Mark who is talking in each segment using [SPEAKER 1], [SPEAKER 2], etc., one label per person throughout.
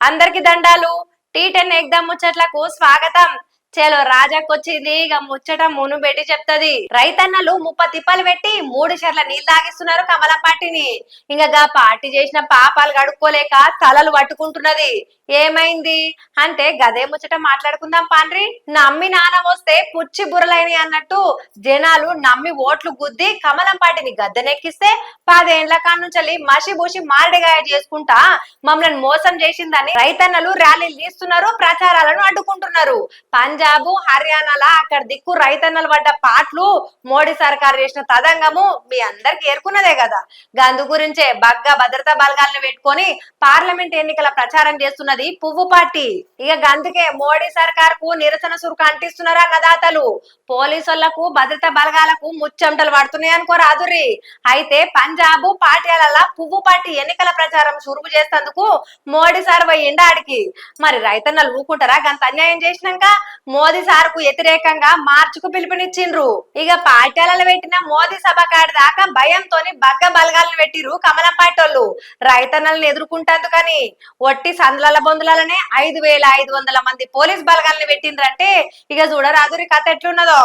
[SPEAKER 1] అందరికి దండాలు. Tea ten ఎగ్దాం ముచ్చట్లకు స్వాగతం. చలో రాజాకొచ్చింది. ఇక ముచ్చట మును పెట్టి చెప్తది. రైతన్నలు ముప్ప తిప్పలు పెట్టి మూడు షర్ల నీళ్ళు తాగిస్తున్నారు కమల పార్టీని. ఇంకా పార్టీ చేసిన పాపాలు కడుక్కోలేక తలలు పట్టుకుంటున్నది. ఏమైంది? అంటే గదే ముచ్చట మాట్లాడుకుందాం పాండ్రి. నమ్మి నాన్న వస్తే పుచ్చి బుర్రలైన అన్నట్టు జనాలు నమ్మి ఓట్లు గుద్ది కమలం పార్టీని గద్దెనెక్కిస్తే పదేండ్ల కానుంచి మసి బూసి మారడిగాయ చేసుకుంటా మమ్మల్ని మోసం చేసిందని రైతన్నలు ర్యాలీలు తీస్తున్నారు ప్రచారాలను అడ్డుకుంటున్నారు. పంజాబ్ హర్యానాలా అక్కడ దిక్కు రైతన్నలు పడ్డ పాటలు మోడీ సర్కార్ చేసిన తదంగము మీ అందరికి ఏర్కొన్నదే కదా. గందు గురించే బగ్గా భద్రతా బలగాలను పెట్టుకొని పార్లమెంట్ ఎన్నికల ప్రచారం చేస్తున్నది పువ్వు పార్టీ. ఇక గందుకే మోడీ సర్కార్కు నిరసన సురుకు అంటిస్తున్నారా అన్నదాతలు. పోలీసులకు భద్రతా బలగాలకు ముచ్చమటలు పడుతున్నాయి అనుకో రాదురి అయితే పంజాబ్ పార్టీలలో పువ్వు పార్టీ ఎన్నికల ప్రచారం సురుగు చేసేందుకు మోడీ సార్ పోయిండా ఆడికి మరి రైతన్నలు ఊకుంటారా? గంత అన్యాయం చేసినాక మోదీ సార్కు వ్యతిరేకంగా మార్చుకు పిలుపునిచ్చిండ్రు. ఇక పార్టీలలో పెట్టిన మోదీ సభ కాడి దాకా భయంతోని బగ్గ బలగాలను పెట్టిరు కమలం పాటోళ్ళు. రైతన్నలను ఎదుర్కొంటందుకని ఒట్టి సందుల బొందులనే ఐదు వేల ఐదు వందల మంది పోలీస్ బలగాలను పెట్టిండ్రంటే ఇక చూడరాదురి కథ ఎట్లున్నదో.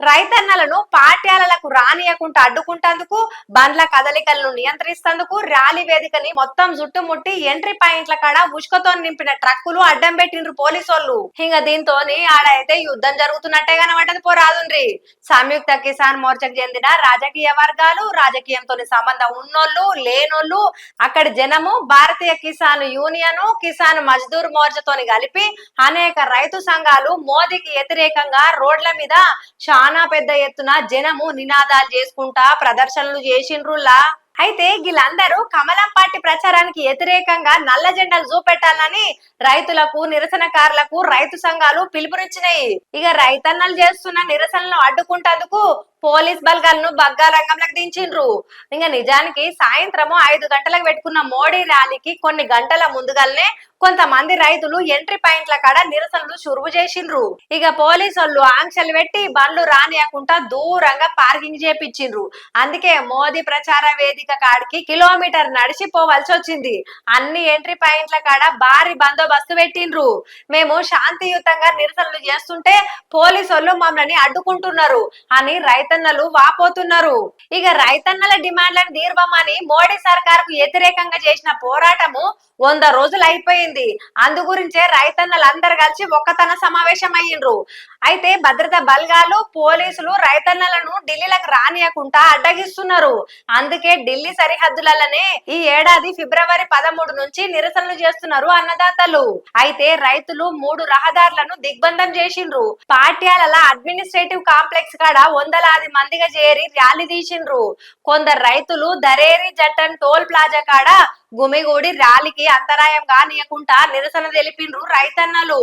[SPEAKER 1] రైతన్నలను పాఠ్యాలకు రానియకుండా అడ్డుకుంటందుకు బండ్ల కదలికలను నియంత్రిస్తందుకు ర్యాలీ వేదికని మొత్తం జుట్టుముట్టి ఎంట్రీ పాయింట్ల కాడ ఉష్కతో నింపిన ట్రక్కులు అడ్డం పెట్టిండ్రు పోలీసోళ్ళు. ఇంకా దీంతో ఆడైతే యుద్ధం జరుగుతున్నట్టే కనబడ్డది పోరాదుండ్రి. సంయుక్త కిసాన్ మోర్చకు చెందిన రాజకీయ వర్గాలు రాజకీయంతో సంబంధం ఉన్నోళ్ళు లేనోళ్ళు అక్కడి జనము భారతీయ కిసాన్ యూనియన్ కిసాన్ మజ్దూర్ మోర్చాతోని కలిపి అనేక రైతు సంఘాలు మోదీకి వ్యతిరేకంగా రోడ్ల మీద చాలా పెద్ద ఎత్తున జనము నినాదాలు చేసుకుంటా ప్రదర్శనలు చేసిండ్రులా అయితే వీళ్ళందరూ కమలం పార్టీ ప్రచారానికి వ్యతిరేకంగా నల్ల జెండాలు చూపెట్టాలని రైతులకు నిరసనకారులకు రైతు సంఘాలు పిలుపునిచ్చినాయి. ఇక రైతన్నలు చేస్తున్న నిరసనలను అడ్డుకుంటందుకు పోలీస్ బలగాలను బగ్గా రంగంలోకి దించిండ్రు. ఇంకా నిజానికి సాయంత్రము ఐదు గంటలకు పెట్టుకున్న మోడీ ర్యాలీకి కొన్ని గంటల ముందుగానే కొంతమంది రైతులు ఎంట్రీ పాయింట్ల కాడ నిరసనలు చురువు చేసిండ్రు. ఇక పోలీసు వాళ్ళు ఆంక్షలు పెట్టి బండ్లు రానియకుండా దూరంగా పార్కింగ్ చేపించిండ్రు. అందుకే మోదీ ప్రచార వేదిక కాడికి కిలోమీటర్ నడిచిపోవాల్సి వచ్చింది. అన్ని ఎంట్రీ పాయింట్ల కాడ భారీ బందోబస్తు పెట్టిండ్రు. మేము శాంతియుతంగా నిరసనలు చేస్తుంటే పోలీసు వాళ్ళు మమ్మల్ని అడ్డుకుంటున్నారు అని రైతు రైతన్నలు వాపోతున్నారు. ఇక రైతన్నల డిమాండ్లను తీర్వమని మోడీ సర్కార్కు వ్యతిరేకంగా చేసిన పోరాటము వంద రోజులు అయిపోయింది. అందు గురించే రైతన్నలు అందరు కలిసి ఒక్కతన సమావేశం అయ్యిండ్రు అయితే భద్రతా బలగాలు పోలీసులు రైతన్నలను ఢిల్లీలకు రానియకుండా అడ్డగిస్తున్నారు. అందుకే ఢిల్లీ సరిహద్దులలోనే ఈ ఏడాది ఫిబ్రవరి పదమూడు నుంచి నిరసనలు చేస్తున్నారు అన్నదాతలు. అయితే రైతులు మూడు రహదారులను దిగ్బంధం చేసిండ్రు. పాట్యాల అడ్మినిస్ట్రేటివ్ కాంప్లెక్స్ కాడ వందలాది మందిగా చేరి ర్యాలీ తీసిండ్రు. కొందరు రైతులు దరేరి జట్టన్ టోల్ ప్లాజా కాడ గుమిగూడి ర్యాలీకి అంతరాయం కానీయకుండా నిరసన తెలిపిండ్రు రైతన్నలు.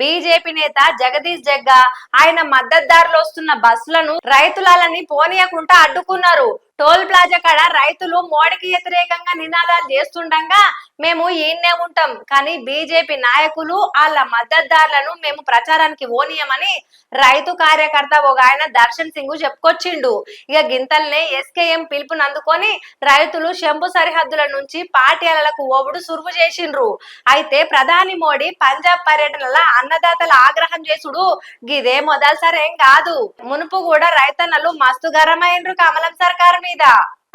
[SPEAKER 1] బీజేపీ నేత జగదీష్ జగ్గా ఆయన మద్దతుదారులు వస్తున్న బస్సులను రైతులని పోనీయకుండా అడ్డుకున్నారు. టోల్ ప్లాజా కాడ రైతులు మోడీకి వ్యతిరేకంగా నినాదాలు చేస్తుండగా మేము ఈయన్నే ఉంటాం. కానీ బీజేపీ నాయకులు వాళ్ళ మద్దతుదారులను మేము ప్రచారానికి ఓనియమని రైతు కార్యకర్త ఒక ఆయన దర్శన్ సింగ్ చెప్పుకొచ్చిండు. ఇక గింతల్నే ఎస్కేఎం పిలుపుని అందుకొని రైతులు శంభు సరిహద్దుల నుంచి పార్టీలకు ఓవుడు సురువు చేసిండ్రు. అయితే ప్రధాని మోడీ పంజాబ్ పర్యటనల అన్నదాతల ఆగ్రహం చేసుడు గిదే మొదటిసారి ఏం కాదు. మునుపు కూడా రైతన్నలు మస్తు గరమైండ్రు కమలం సర్కారు మీద.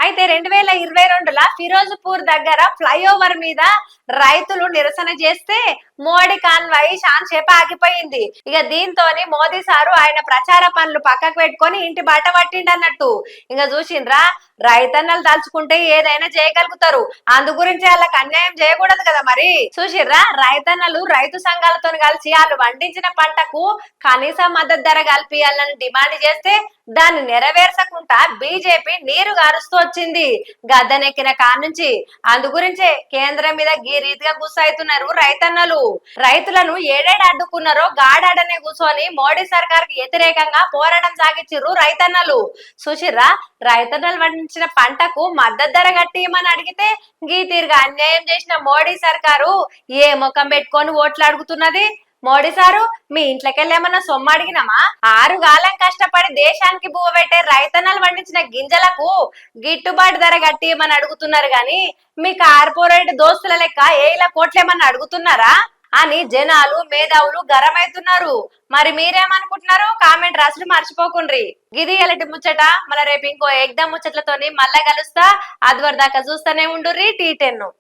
[SPEAKER 1] అయితే రెండు వేల ఇరవై రెండుల ఫిరోజ్పూర్ దగ్గర ఫ్లైఓవర్ మీద రైతులు నిరసన చేస్తే మోడీ కాన్వాయ్ షాన్ చేప ఆగిపోయింది. ఇక దీంతో మోదీ సారు ఆయన ప్రచార పనులు పక్కకు పెట్టుకొని ఇంటి బాట పట్టిండు అన్నట్టు ఇక చూసిండ్రా రైతన్నలు తలుచుకుంటే ఏదైనా చేయగలుగుతారు. అందు గురించి వాళ్ళకి అన్యాయం చేయకూడదు కదా మరి. చూసిర్రా? రైతన్నలు రైతు సంఘాలతో కలిసి వాళ్ళు పండించిన పంటకు కనీస మద్దతు ధర కల్పియాలని డిమాండ్ చేస్తే దాన్ని నెరవేర్చకుండా బీజేపీ నీరు గారుస్తూ వచ్చింది గద్దెనెక్కిన కానుంచి అందు గురించే కేంద్రం మీద ఈ రీతిగా గుస్సైతున్నారు రైతన్నలు. రైతులను ఏడేడు అడ్డుకున్నారో గాడాడనే కూర్చొని మోడీ సర్కార్కి వ్యతిరేకంగా పోరాటం సాగించారు రైతన్నలు. సుశీర్రా రైతన్నలు పండించిన పంటకు మద్దతు ధర కట్టేయమని అడిగితే గీ తీరుగా అన్యాయం చేసిన మోడీ సర్కారు ఏ ముఖం పెట్టుకొని ఓట్లు అడుగుతున్నది? మోడీ సారు మీ ఇంట్లోకెళ్ళేమన్నా సొమ్ము అడిగినామా? ఆరు కాలం కష్టపడి దేశానికి బువ్వ పెట్టే రైతన్నలు పండించిన గింజలకు గిట్టుబాటు ధర కట్టియమని అడుగుతున్నారు గాని మీ కార్పొరేట్ దోస్తుల లెక్క ఏలా కోట్లేమన్నా అడుగుతున్నారా? అని జనాలు మేధావులు గరమైతున్నారు. మరి మీరేమనుకుంటున్నారు కామెంట్ రాసుడు మర్చిపోకుండ్రి. గిది ఎలటి ముచ్చట? మన రేపు ఇంకో ఎగ్దాం ముచ్చట్లతోని మళ్ళా కలుస్తా. అదివరదాకా చూస్తూనే ఉండుర్రి. Tea ten